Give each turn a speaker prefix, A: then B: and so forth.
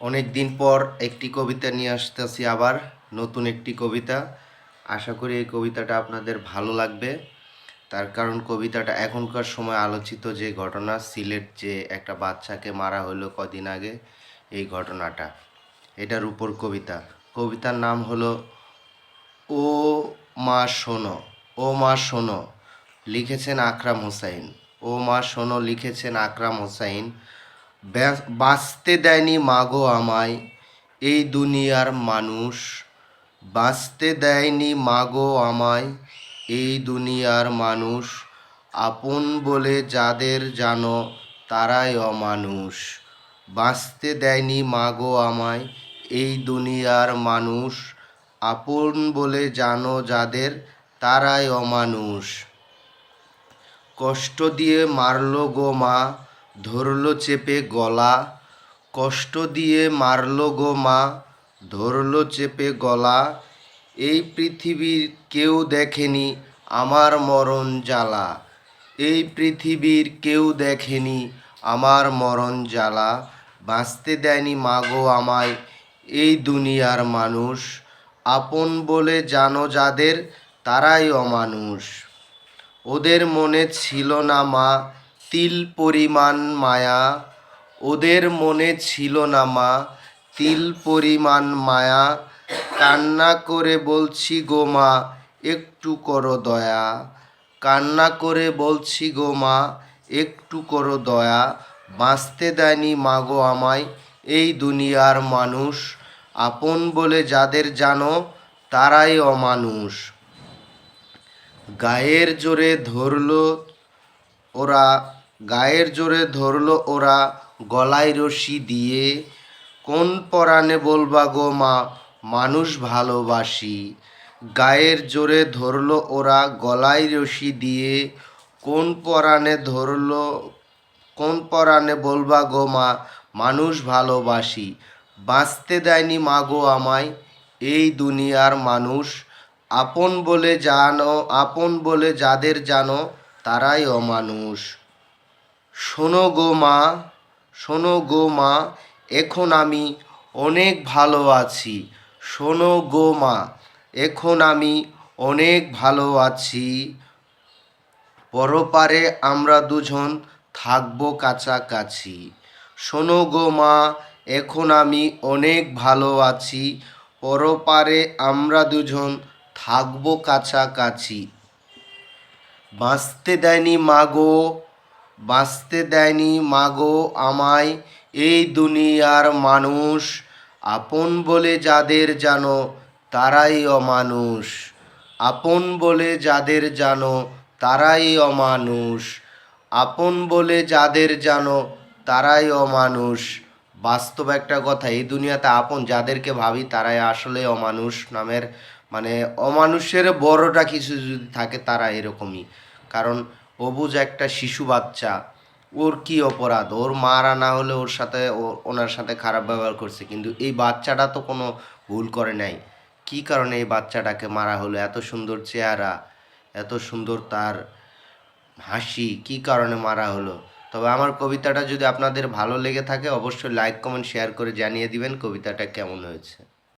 A: অনেক দিন পর একটি কবিতা নিয়ে আসতেছি আবার, নতুন একটি কবিতা। আশা করি এই কবিতাটা আপনাদের ভালো লাগবে। তার কারণ কবিতাটা এখনকার সময় আলোচিত যে ঘটনা, সিলেট যে একটা বাচ্চাকে মারা হলো কদিন আগে, এই ঘটনাটা। এটার উপর কবিতা। কবিতার নাম হলো, ও মা শোনো, ও মা শোনো, লিখেছেন আকরাম হোসাইন। ও মা শোনো, লিখেছেন আকরাম হোসাইন। বাঁচতে দেয়নি মাগো আমায়, এই দুনিয়ার মানুষ। বাঁচতে দেয়নি মাগো আমায়, এই দুনিয়ার মানুষ। আপন বলে যাদের জানো, তারাই অমানুষ। বাঁচতে দেয়নি মাগো আমায়, এই দুনিয়ার মানুষ। আপন বলে জানো যাদের, তারাই অমানুষ। কষ্ট দিয়ে মারলো গো মা ধরলো চেপে গলা, কষ্ট দিয়ে মারলো গো মা, ধরলো চেপে গলা, এই পৃথিবীর কেউ দেখেনি আমার মরণ জ্বালা, এই পৃথিবীর কেউ দেখেনি আমার মরণ জ্বালা, বাঁচতে দেয়নি মাগো আমায় এই দুনিয়ার মানুষ, আপন বলে জানো যাদের তারাই অমানুষ, ওদের মনে ছিল না মা তিল পরিমাণ মায়া, ওদের মনে ছিল না মা। তিল পরিমাণ মায়া, কান্না করে বলছি গো মা, একটু করো দয়া। কান্না করে বলছি গো মা, একটু করো দয়া। বাঁচতে দেয়নি মাগো আমায়, এই দুনিয়ার মানুষ। আপন বলে যাদের জানো, তারাই অমানুষ। গায়ের জোরে ধরলো ওরা গায়ের জোরে ধরলো ওরা গলায় রশি দিয়ে, কোন পরাণে বলবা গো মা, মানুষ ভালোবাসি? গায়ের জোরে ধরলো ওরা গলায় রশি দিয়ে, কোন পরাণে ধরলো, কোন পরাণে বলবা গো মা, মানুষ ভালোবাসি? বাঁচতে দেয়নি মাগো আমায়, এই দুনিয়ার মানুষ। আপন বলে জানো, আপন বলে যাদের জানো, তারাই অমানুষ। শোনো গো মা, শোনো গো মা, এখন আমি অনেক ভালো আছি। শোনো গো মা, এখন আমি অনেক ভালো আছি। পরপারে আমরা দুজন থাকব কাছাকাছি। শোনো গো মা, এখন আমি অনেক ভালো আছি। পরপারে আমরা দুজন থাকব কাছাকাছি। বাঁচতে দেয়নি মাগো বাঁচতে দেয়নি মাগো আমায়, এই দুনিয়ার মানুষ। আপন বলে যাদের জানো, তারাই অমানুষ। আপন বলে যাদের জানো, তারাই অমানুষ। আপন বলে যাদের জানো, তারাই অমানুষ। বাস্তব একটা কথা, এই দুনিয়াতে আপন যাদেরকে ভাবি, তারাই আসলে অমানুষ নামের মানে অমানুষের বড়টা কিছু যদি থাকে, তারা এরকমই। কারণ অবুজ একটা শিশু বাচ্চা। ওর কি অপরাধ? ওর মারা না হলে ওর সাথে ওনার সাথে খারাপ ব্যবহার করছে। কিন্তু এই বাচ্চাটা তো কোনো ভুল করে নাই। কি কারণে এই বাচ্চাটাকে মারা হলো? এত সুন্দর চেহারা, এত সুন্দর তার হাসি, কি কারণে মারা হলো? তবে আমার কবিতাটা যদি আপনাদের ভালো লেগে থাকে, অবশ্যই লাইক কমেন্ট শেয়ার করে জানিয়ে দিবেন কবিতাটা কেমন হয়েছে।